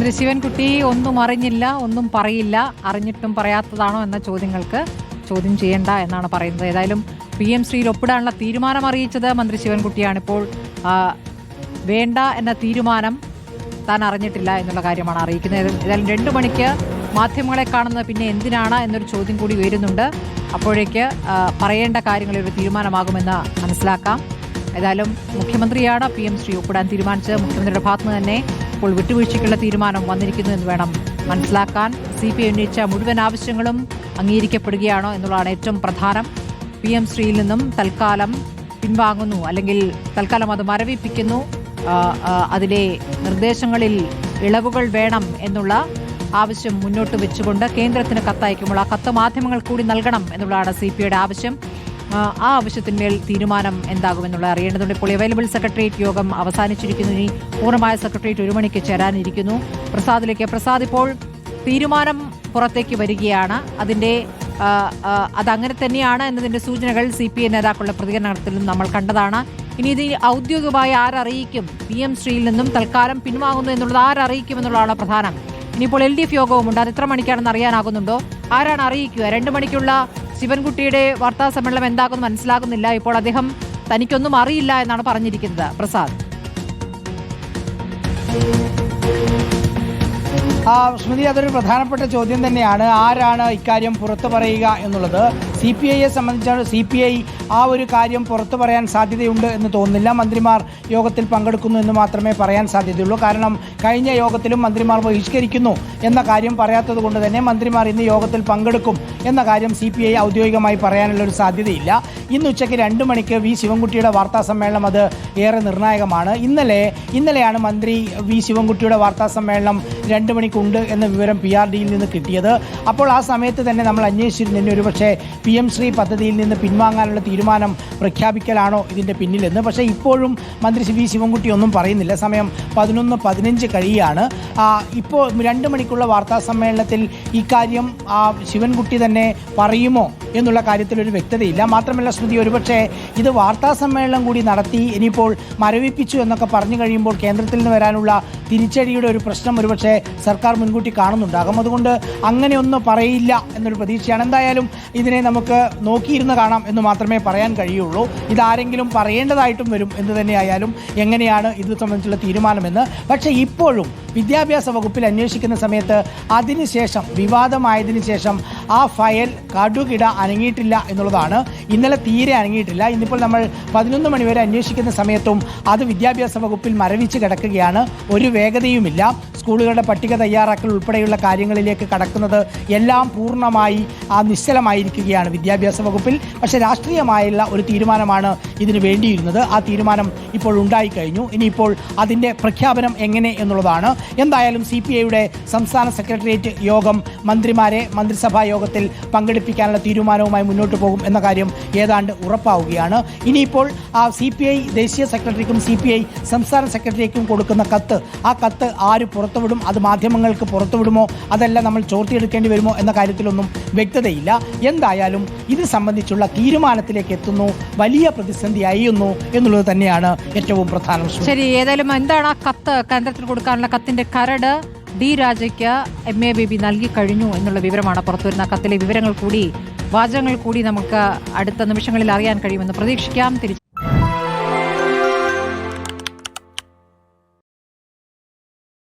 മന്ത്രി ശിവൻകുട്ടി ഒന്നും അറിഞ്ഞില്ല ഒന്നും പറയില്ല അറിഞ്ഞിട്ടും പറയാത്തതാണോ എന്ന ചോദ്യങ്ങൾക്ക് ചോദ്യം ചെയ്യേണ്ട എന്നാണ് പറയുന്നത്. ഏതായാലും പി എം ശ്രീയിൽ ഒപ്പിടാനുള്ള തീരുമാനം അറിയിച്ചത് മന്ത്രി ശിവൻകുട്ടിയാണ് ഇപ്പോൾ വേണ്ട എന്ന തീരുമാനം താൻ അറിഞ്ഞിട്ടില്ല എന്നുള്ള കാര്യമാണ് അറിയിക്കുന്നത്. ഏതായാലും രണ്ടു മണിക്ക് മാധ്യമങ്ങളെ കാണുന്നത് പിന്നെ എന്തിനാണ് എന്നൊരു ചോദ്യം കൂടി വരുന്നുണ്ട്. അപ്പോഴേക്ക് പറയേണ്ട കാര്യങ്ങളിൽ ഒരു തീരുമാനമാകുമെന്ന് മനസ്സിലാക്കാം. ഏതായാലും മുഖ്യമന്ത്രിയാണ് പി എം ശ്രീ ഒപ്പിടാൻ തീരുമാനിച്ചത്. മുഖ്യമന്ത്രിയുടെ ഭാഗത്തുനിന്ന് തന്നെ ഇപ്പോൾ വിട്ടുവീഴ്ചയ്ക്കുള്ള തീരുമാനം വന്നിരിക്കുന്നു എന്ന് വേണം മനസ്സിലാക്കാൻ. സി പി ഉന്നയിച്ച മുഴുവൻ ആവശ്യങ്ങളും അംഗീകരിക്കപ്പെടുകയാണോ എന്നുള്ളതാണ് ഏറ്റവും പ്രധാനം. പി എം ശ്രീയിൽ നിന്നും തൽക്കാലം പിൻവാങ്ങുന്നു അല്ലെങ്കിൽ തൽക്കാലം അത് മരവിപ്പിക്കുന്നു. അതിലെ നിർദ്ദേശങ്ങളിൽ ഇളവുകൾ വേണം എന്നുള്ള ആവശ്യം മുന്നോട്ട് വെച്ചുകൊണ്ട് കേന്ദ്രത്തിന് കത്തയക്കുമ്പോൾ ആ കത്ത് മാധ്യമങ്ങൾ കൂടി നൽകണം എന്നുള്ളതാണ് സി ആവശ്യം. ആ, ആവശ്യത്തിന്മേൽ തീരുമാനം എന്താകുമെന്നുള്ള അറിയേണ്ടതുണ്ട്. ഇപ്പോൾ അവൈലബിൾ സെക്രട്ടേറിയറ്റ് യോഗം അവസാനിച്ചിരിക്കുന്നു. ഇനി പൂർണമായ സെക്രട്ടേറിയറ്റ് ഒരു മണിക്ക് ചേരാനിരിക്കുന്നു. പ്രസാദിലേക്ക് പ്രസാദ് ഇപ്പോൾ തീരുമാനം പുറത്തേക്ക് വരികയാണ്. ആ, അതങ്ങനെ തന്നെയാണ് എന്നതിന്റെ സൂചനകൾ സി പി ഐ നേതാക്കളുടെ പ്രതികരണത്തിലും നമ്മൾ കണ്ടതാണ്. ഇനി ഇത് ഔദ്യോഗികമായി ആരറിയിക്കും? പി എം ശ്രീയിൽ നിന്നും തൽക്കാലം പിൻവാങ്ങുന്നു എന്നുള്ളത് ആരറിയിക്കും എന്നുള്ളതാണ് പ്രധാനം. ഇനിയിപ്പോൾ എൽ ഡി എഫ് യോഗവുമുണ്ട്. അത് എത്ര മണിക്കാണെന്ന് അറിയാനാകുന്നുണ്ടോ? ആരാണ് അറിയിക്കുക? രണ്ട് മണിക്കുള്ള ശിവൻകുട്ടിയുടെ വാർത്താ സമ്മേളനം എന്താകുമെന്ന് മനസ്സിലാകുന്നില്ല. ഇപ്പോൾ അദ്ദേഹം തനിക്കൊന്നും അറിയില്ല എന്നാണ് പറഞ്ഞിരിക്കുന്നത്. പ്രസാദ്. സ്മൃതി അതൊരു പ്രധാനപ്പെട്ട ചോദ്യം തന്നെയാണ്. ആരാണ് ഇക്കാര്യം പുറത്തു പറയുക എന്നുള്ളത്? സി പി ഐയെ സംബന്ധിച്ചാണ് സി പി ഐ ആ ഒരു കാര്യം പുറത്തു പറയാൻ സാധ്യതയുണ്ട് എന്ന് തോന്നുന്നില്ല. മന്ത്രിമാർ യോഗത്തിൽ പങ്കെടുക്കുന്നു എന്ന് മാത്രമേ പറയാൻ സാധ്യതയുള്ളൂ. കാരണം കഴിഞ്ഞ യോഗത്തിലും മന്ത്രിമാർ ബഹിഷ്കരിക്കുന്നു എന്ന കാര്യം പറയാത്തത് കൊണ്ട് തന്നെ മന്ത്രിമാർ ഇന്ന് യോഗത്തിൽ പങ്കെടുക്കും എന്ന കാര്യം സി പി ഐ ഔദ്യോഗികമായി പറയാനുള്ള ഒരു സാധ്യതയില്ല. ഇന്ന് ഉച്ചയ്ക്ക് രണ്ട് മണിക്ക് വി ശിവൻകുട്ടിയുടെ വാർത്താ സമ്മേളനം അത് ഏറെ നിർണായകമാണ്. ഇന്നലെ ഇന്നലെയാണ് മന്ത്രി വി ശിവൻകുട്ടിയുടെ വാർത്താ സമ്മേളനം രണ്ട് മണിക്കുണ്ട് എന്ന വിവരം പി ആർ ഡിയിൽ നിന്ന് കിട്ടിയത്. അപ്പോൾ ആ സമയത്ത് തന്നെ നമ്മൾ അന്വേഷിച്ചിരുന്നു ഒരുപക്ഷെ പി എം ശ്രീ പദ്ധതിയിൽ നിന്ന് പിൻവാങ്ങാനുള്ള തീരുമാനം പ്രഖ്യാപിക്കലാണോ ഇതിന്റെ പിന്നിലെന്ന്. പക്ഷേ ഇപ്പോഴും മന്ത്രി വി ശിവൻകുട്ടി ഒന്നും പറയുന്നില്ല. സമയം പതിനൊന്ന് പതിനഞ്ച് കഴിയാണ്. ഇപ്പോൾ രണ്ട് മണിക്കുള്ള വാർത്താ സമ്മേളനത്തിൽ ഇക്കാര്യം ശിവൻകുട്ടി തന്നെ പറയുമോ എന്നുള്ള കാര്യത്തിൽ ഒരു വ്യക്തതയില്ല. മാത്രമല്ല സ്മൃതി ഒരുപക്ഷെ ഇത് വാർത്താ സമ്മേളനം കൂടി നടത്തി ഇനിയിപ്പോൾ മരവിപ്പിച്ചു എന്നൊക്കെ പറഞ്ഞു കഴിയുമ്പോൾ കേന്ദ്രത്തിൽ നിന്ന് വരാനുള്ള തിരിച്ചടിയുടെ ഒരു പ്രശ്നം ഒരുപക്ഷെ സർക്കാർ മുൻകൂട്ടി കാണുന്നുണ്ടാകും. അതുകൊണ്ട് അങ്ങനെയൊന്നും പറയില്ല എന്നൊരു പ്രതീക്ഷയാണ്. എന്തായാലും ഇതിനെ നമുക്ക് നോക്കിയിരുന്ന് കാണാം എന്ന് മാത്രമേ പറയാൻ കഴിയുള്ളൂ. ഇതാരെങ്കിലും പറയേണ്ടതായിട്ടും വരും എന്ന് തന്നെയായാലും എങ്ങനെയാണ് ഇത് സംബന്ധിച്ചുള്ള തീരുമാനമെന്ന്. പക്ഷേ ഇപ്പോഴും വിദ്യാഭ്യാസ വകുപ്പിൽ അന്വേഷിക്കുന്ന സമയത്ത് അതിനുശേഷം വിവാദമായതിനു ശേഷം ആ ഫയൽ കടുകിട അനങ്ങിയിട്ടില്ല എന്നുള്ളതാണ്. ഇന്നലെ തീരെ അനങ്ങിയിട്ടില്ല. ഇന്നിപ്പോൾ നമ്മൾ പതിനൊന്ന് മണിവരെ അന്വേഷിക്കുന്ന സമയത്തും അത് വിദ്യാഭ്യാസ വകുപ്പിൽ മരവിച്ച് കിടക്കുകയാണ്. ഒരു വേഗതയുമില്ല. സ്കൂളുകളുടെ പട്ടിക തയ്യാറാക്കൽ ഉൾപ്പെടെയുള്ള കാര്യങ്ങളിലേക്ക് കടക്കുന്നത് എല്ലാം പൂർണമായി ആ നിശ്ചലമായിരിക്കുകയാണ്. വിദ്യാഭ്യാസ വകുപ്പിൽ. പക്ഷെ രാഷ്ട്രീയമായുള്ള ഒരു തീരുമാനമാണ് ഇതിന് വേണ്ടിയിരുന്നത്. ആ തീരുമാനം ഇപ്പോൾ ഉണ്ടായി ഉണ്ടായിക്കഴിഞ്ഞു. ഇനിയിപ്പോൾ അതിന്റെ പ്രഖ്യാപനം എങ്ങനെ എന്നുള്ളതാണ്. എന്തായാലും സി പി ഐയുടെ സംസ്ഥാന സെക്രട്ടേറിയറ്റ് യോഗം മന്ത്രിമാരെ മന്ത്രിസഭാ യോഗത്തിൽ പങ്കെടുപ്പിക്കാനുള്ള തീരുമാനവുമായി മുന്നോട്ട് പോകും എന്ന കാര്യം ഏതാണ്ട് ഉറപ്പാവുകയാണ്. ഇനിയിപ്പോൾ ആ സി പി ഐ ദേശീയ സെക്രട്ടറിക്കും സി പി ഐ സംസ്ഥാന സെക്രട്ടറിക്കും കൊടുക്കുന്ന കത്ത് ആ കത്ത് ആര് പുറത്തുവിടും? അത് മാധ്യമങ്ങൾക്ക് പുറത്തുവിടുമോ? അതല്ല നമ്മൾ ചോർത്തിയെടുക്കേണ്ടി വരുമോ? എന്ന കാര്യത്തിലൊന്നും വ്യക്തതയില്ല. എന്തായാലും ഇത് സംബന്ധിച്ചുള്ള തീരുമാനത്തിലേക്ക് എത്തുന്നു വലിയ പ്രതിസന്ധി അയ്യുന്നു എന്നുള്ളത് തന്നെയാണ് ഏറ്റവും പ്രധാനം. ശരി ഏതായാലും എന്താണ് ആ കത്ത്? കേന്ദ്രത്തിന് കൊടുക്കാനുള്ള കത്തിന്റെ കരട് ഡി രാജയ്ക്ക് എം എ ബേബി നൽകി കഴിഞ്ഞു എന്നുള്ള വിവരമാണ് പുറത്തുവരുന്ന കത്തിലെ വിവരങ്ങൾ കൂടി വാചകങ്ങൾ കൂടി നമുക്ക് അടുത്ത നിമിഷങ്ങളിൽ അറിയാൻ കഴിയുമെന്ന് പ്രതീക്ഷിക്കാം. തിരിച്ച്